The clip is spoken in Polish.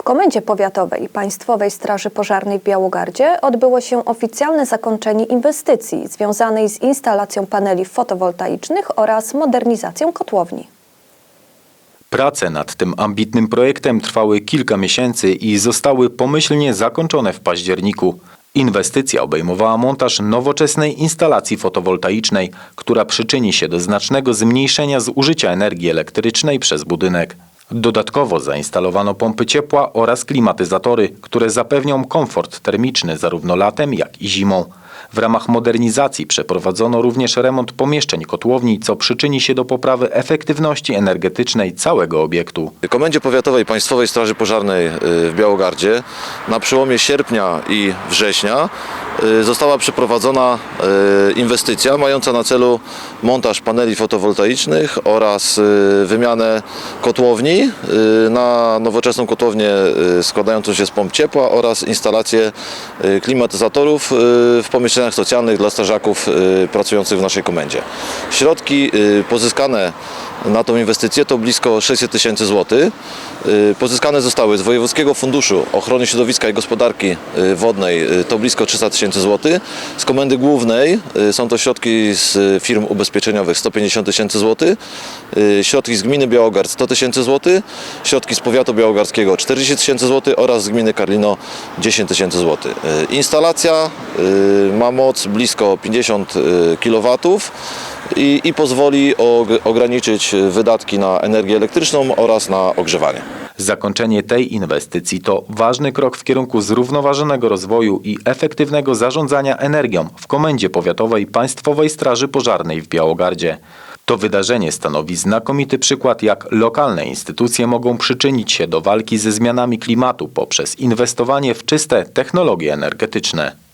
W Komendzie Powiatowej Państwowej Straży Pożarnej w Białogardzie odbyło się oficjalne zakończenie inwestycji związanej z instalacją paneli fotowoltaicznych oraz modernizacją kotłowni. Prace nad tym ambitnym projektem trwały kilka miesięcy i zostały pomyślnie zakończone w październiku. Inwestycja obejmowała montaż nowoczesnej instalacji fotowoltaicznej, która przyczyni się do znacznego zmniejszenia zużycia energii elektrycznej przez budynek. Dodatkowo zainstalowano pompy ciepła oraz klimatyzatory, które zapewnią komfort termiczny zarówno latem, jak i zimą. W ramach modernizacji przeprowadzono również remont pomieszczeń kotłowni, co przyczyni się do poprawy efektywności energetycznej całego obiektu. Komendzie Powiatowej Państwowej Straży Pożarnej y, w Białogardzie na przełomie sierpnia i września została przeprowadzona y, inwestycja mająca na celu montaż paneli fotowoltaicznych oraz y, wymianę kotłowni y, na nowoczesną kotłownię y, składającą się z pomp ciepła oraz instalację y, klimatyzatorów y, w pomieszczeniach socjalnych dla strażaków y, pracujących w naszej komendzie. Środki y, pozyskane na tą inwestycję to blisko 600 tysięcy złotych. Y, Pozyskane zostały z Wojewódzkiego Funduszu Ochrony Środowiska i Gospodarki y, Wodnej y, to blisko 300 tysięcy złotych. Z Komendy Głównej y, są to środki z y, firm ubezpieczeniowych 150 tysięcy złotych. Y, Środki z Gminy Białogard 100 tysięcy złotych. Środki z Powiatu Białogardzkiego 40 tysięcy złotych oraz z Gminy Karlino 10 tysięcy złotych. Instalacja ma moc blisko 50 kW i, i pozwoli og- ograniczyć wydatki na energię elektryczną oraz na ogrzewanie. Zakończenie tej inwestycji to ważny krok w kierunku zrównoważonego rozwoju i efektywnego zarządzania energią w Komendzie Powiatowej Państwowej Straży Pożarnej w Białogardzie. To wydarzenie stanowi znakomity przykład, jak lokalne instytucje mogą przyczynić się do walki ze zmianami klimatu poprzez inwestowanie w czyste technologie energetyczne.